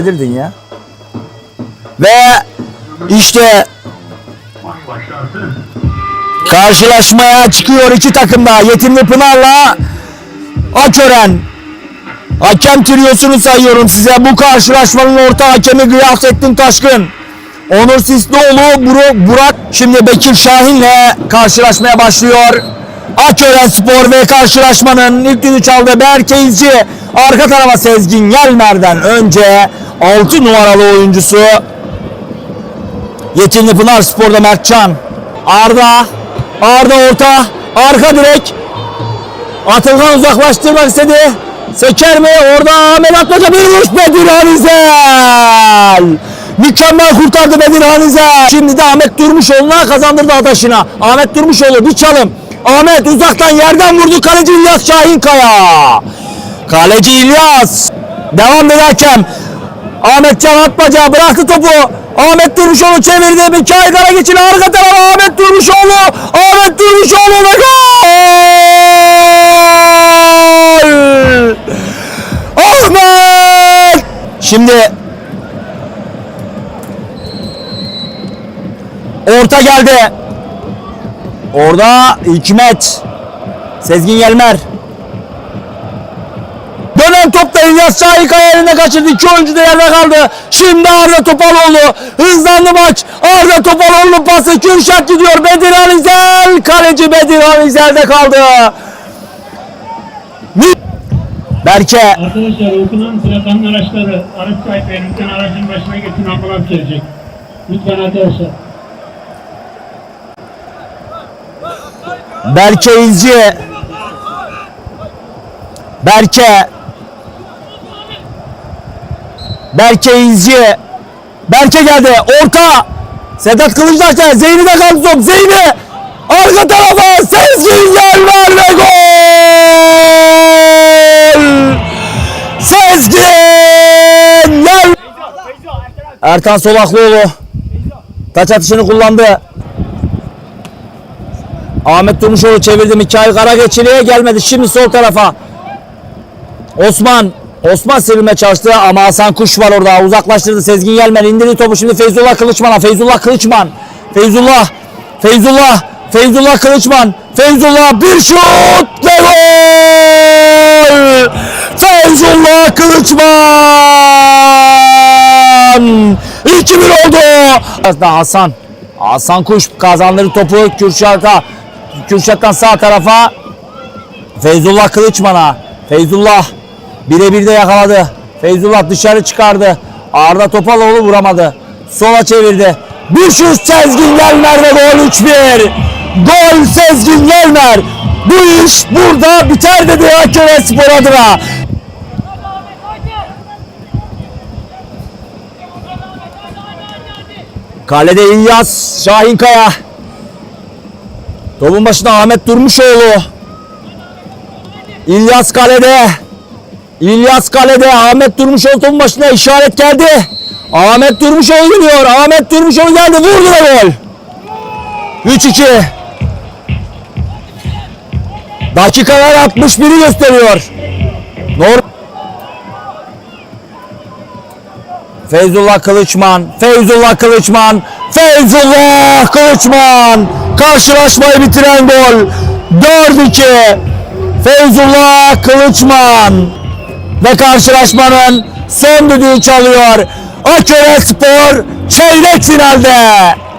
Bilirdin ya. Ve işte karşılaşmaya çıkıyor iki takım da. Yetimli Pınar'la Akören. Hakem triyosunu sayıyorum size. Bu karşılaşmanın orta hakemi Gıyasettin Taşkın. Onur Sislioğlu, Buru, Burak şimdi Bekir Şahin'le karşılaşmaya başlıyor. Akören Spor ve karşılaşmanın ilk düdüğü çaldı. Berke İzci arka tarafa Sezgin Yelmer'den önce 6 numaralı oyuncusu Yetimli Pınar Spor'da Mertcan. Arda, Arda orta, arka direk. Atılgan uzaklaştırmak istedi. Seker mi? Orada Ahmet Atmaca bir vuruş Bedirhan İzel. Mükemmel kurtardı Bedirhan İzel. Şimdi de Ahmet Durmuşoğlu'na kazandırdı ataşına. Ahmet Durmuşoğlu bir çalım. Ahmet uzaktan yerden vurdu kaleci İlyas Şahinkaya. Kaleci İlyas. Devam eder hakem. Ahmet Can Atmaca bıraktı topu. Ahmet Durmuşoğlu çevirdi. Mikail Karageç'in arka tarafa Ahmet Durmuşoğlu. Ahmet Durmuşoğlu ve gol! Ahmet! Şimdi orta geldi. Orada Hikmet. Sezgin Yelmer. İlyas Şahinkaya eline kaçırdı. İki oyuncu da yerde kaldı. Şimdi Arda Topaloğlu. Hızlandı maç. Arda Topaloğlu pası Kürşat gidiyor. Bedirhan İzel. Kaleci Bedirhan İzel'de kaldı. Berke. Arkadaşlar okunan plakanın araçları, araç sahipleri lütfen aracın başına geçin ambulans gelecek. Lütfen arkadaşlar. Berke İzci. Berke. Berke İzci. Berke geldi. Orta. Sedat Kılıçdaş'ta. Zeyni de kaldı top. Zeyni. Arka tarafa. Sezgin Yelmer ve gol. Sezgin Yelmer. Ertan Solaklıoğlu. Taç atışını kullandı. Ahmet Durmuşoğlu çevirdi. Mikail Karageçili'ye gelmedi. Şimdi sol tarafa. Osman. Osman sevilme çalıştı ama Hasan Kuş var orada. Uzaklaştırdı. Sezgin Yelmen indirdi topu. Şimdi Feyzullah Kılıçman'a. Feyzullah Kılıçman. Feyzullah. Feyzullah. Feyzullah Kılıçman. Feyzullah bir şut ve gol! Feyzullah Kılıçman! 2-1 oldu. Aslında Hasan. Hasan Kuş kazandırdı topu Kürşat'a. Kürşat'tan sağ tarafa Feyzullah Kılıçman'a. Feyzullah birebir de yakaladı. Feyzullah dışarı çıkardı. Arda Topaloğlu vuramadı. Sola çevirdi. Bir şut Sezgin Yelmer ve gol 3-1. Gol Sezgin Yelmer. Bu iş burada biter dedi Akköre Spor adına. Kalede İlyas Şahinkaya. Topun başında Ahmet Durmuşoğlu. İlyas kalede. İlyas kalede. Ahmet Durmuşoğlu topun başında işaret geldi. Ahmet Durmuşoğlu geliyor. Ahmet Durmuşoğlu geldi. Vurdu ve gol. 3-2. Dakikalar 61'i gösteriyor. Normal. Feyzullah Kılıçman, Feyzullah Kılıçman, Feyzullah Kılıçman karşılaşmayı bitiren gol 4-2 Feyzullah Kılıçman ve karşılaşmanın son düdüğü çalıyor. Aköre Spor çeyrek finalde.